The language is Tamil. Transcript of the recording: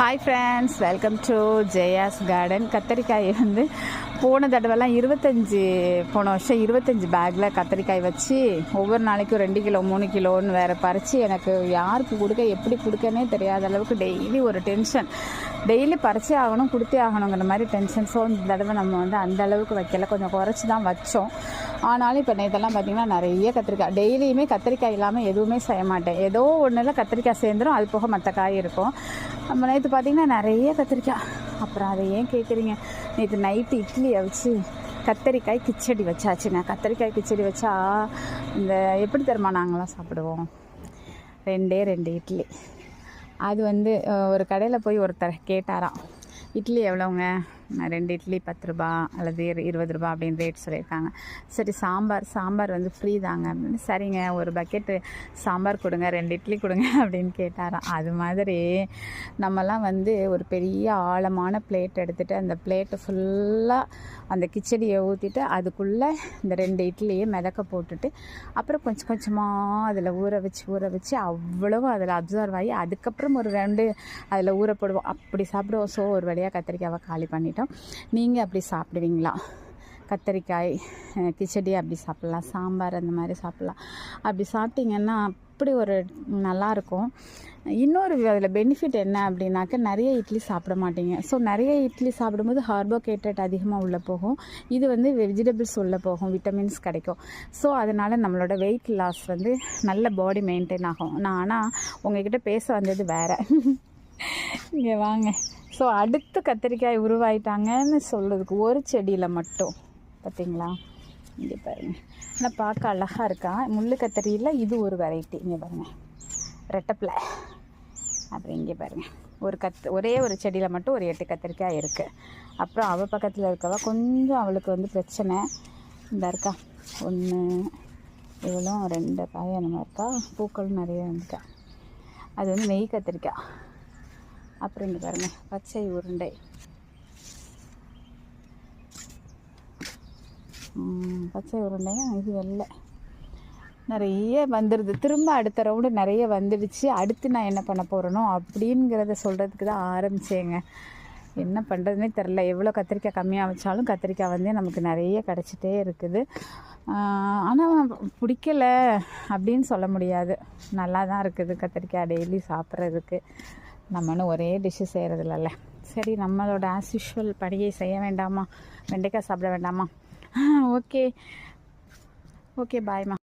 Hi friends welcome to Jaya's garden கத்திரிக்காய் வந்து போன தடவைலாம் இருபத்தஞ்சி போன வருஷம் இருபத்தஞ்சி பேக்கில் கத்தரிக்காய் வச்சு ஒவ்வொரு நாளைக்கும் ரெண்டு கிலோ மூணு கிலோன்னு வேறு பறித்து எனக்கு யாருக்கு கொடுக்க எப்படி கொடுக்கனே தெரியாத அளவுக்கு டெய்லி ஒரு டென்ஷன் டெய்லி பறிச்சே ஆகணும் கொடுத்தே ஆகணுங்கிற மாதிரி டென்ஷன் ஸோ இந்த தடவை நம்ம வந்து அந்த அளவுக்கு வைக்கல. கொஞ்சம் குறைச்சி தான் வச்சோம். ஆனாலும் இப்போ நேற்றெல்லாம் பார்த்திங்கன்னா நிறைய கத்திரிக்காய். டெய்லியுமே கத்திரிக்காய் இல்லாமல் எதுவுமே செய்ய மாட்டேன். ஏதோ ஒன்றில் கத்திரிக்காய் சேர்ந்துடும் அது போக மற்ற காய் இருக்கும். நம்ம நேற்று பார்த்திங்கன்னா நிறைய கத்திரிக்காய். அப்புறம் அதை ஏன் கேட்குறீங்க நேற்று நைட்டு இட்லி அவிச்சு கத்தரிக்காய் கிச்சடி வச்சாச்சுங்க. கத்தரிக்காய் கிச்சடி வச்சா இந்த எப்படி தருமா நாங்களாம் சாப்பிடுவோம்? ரெண்டே ரெண்டு இட்லி. அது வந்து ஒரு கடையில் போய் ஒருத்தர் கேட்டாராம். இட்லி எவ்வளோங்க ரெண்டு இட்லி பத்து ரூபா அல்லது இரு இருபது ரூபா அப்படின்னு ரேட் சொல்லியிருக்காங்க. சரி சாம்பார் சாம்பார் வந்து ஃப்ரீ தாங்க. சரிங்க ஒரு பக்கெட்டு சாம்பார் கொடுங்க ரெண்டு இட்லி கொடுங்க அப்படின்னு கேட்டாராம். அது மாதிரி நம்மலாம் வந்து ஒரு பெரிய ஆழமான பிளேட் எடுத்துகிட்டு அந்த பிளேட்டை ஃபுல்லாக அந்த கிச்சடியை ஊற்றிட்டு அதுக்குள்ளே இந்த ரெண்டு இட்லியை மிதக்க போட்டுட்டு அப்புறம் கொஞ்சம் கொஞ்சமாக அதில் ஊற வச்சு ஊற வச்சு அவ்வளவும் அதில் அப்சர்வ் ஆகி அதுக்கப்புறம் ஒரு ரெண்டு அதில் ஊற போடுவோம். அப்படி சாப்பிடுவோம். ஸோ ஒரு வழியாக கத்திரிக்காவை காலி பண்ணிட்டோம் நீங்கள் அப்படி சாப்பிடுவீங்களா? கத்தரிக்காய் கிச்சடி அப்படி சாப்பிட்லாம். சாம்பார் அந்த மாதிரி சாப்பிட்லாம். அப்படி சாப்பிட்டிங்கன்னா அப்படி ஒரு நல்லாயிருக்கும் இன்னொரு அதில் பெனிஃபிட் என்ன அப்படின்னாக்க நிறைய இட்லி சாப்பிட மாட்டீங்க. ஸோ நிறைய இட்லி சாப்பிடும்போது கார்போஹைட்ரேட் அதிகமாக உள்ளே போகும். இது வந்து வெஜிடபிள்ஸ் உள்ளே போகும். விட்டமின்ஸ் கிடைக்கும். ஸோ அதனால் நம்மளோட வெயிட் லாஸ் வந்து நல்ல பாடி மெயின்டைன் ஆகும். நான் ஆனால் உங்ககிட்ட பேச வந்தது வேறு. இங்கே வாங்க. ஸோ அடுத்து கத்திரிக்காய் உருவாயிட்டாங்கன்னு சொல்கிறதுக்கு ஒரு செடியில் மட்டும். பார்த்தீங்களா இங்கே பாருங்கள் ஆனால் பார்க்க அழகாக இருக்கா? முள்ளு கத்தரியில் இது ஒரு வெரைட்டி இங்கே பாருங்கள் ரெட்டப்பில் அப்புறம் இங்கே பாருங்கள் ஒரு கத் ஒரே ஒரு செடியில் மட்டும் ஒரு எட்டு கத்திரிக்காய் இருக்குது அப்புறம் அவள் பக்கத்தில் இருக்கவ கொஞ்சம் அவளுக்கு வந்து பிரச்சனை. இந்த இருக்கா. ஒன்று இவ்வளோ ரெண்டு காய் அந்த இருக்கா? பூக்களும் நிறைய வந்துட்டா. அது வந்து நெய் கத்திரிக்காய். அப்புறம் இங்கே பாருங்கள் பச்சை உருண்டை. பச்சை உருண்டையும் இது வெள்ளை. நிறைய வந்துடுது திரும்ப அடுத்த ரவுண்டு நிறைய வந்துடுச்சு. அடுத்து நான் என்ன பண்ண போகிறேனோ அப்படிங்கிறத சொல்கிறதுக்கு தான் ஆரம்பிச்சேங்க. என்ன பண்ணுறதுனே தெரில எவ்வளோ கத்திரிக்காய் கம்மியாக வச்சாலும் கத்திரிக்காய் வந்து நமக்கு நிறைய கிடச்சிட்டே இருக்குது. ஆனால் பிடிக்கல அப்படின்னு சொல்ல முடியாது. நல்லா தான் இருக்குது கத்திரிக்காய் டெய்லி சாப்பிட்றதுக்கு. நம்மளும் ஒரே டிஷ்ஷு செய்கிறதில்லல்ல சரி நம்மளோட ஆஸ் யூஷுவல் பணியை செய்ய வேண்டாமா? வெண்டைக்காய் சாப்பிட வேண்டாமா? Okay okay பாய்மா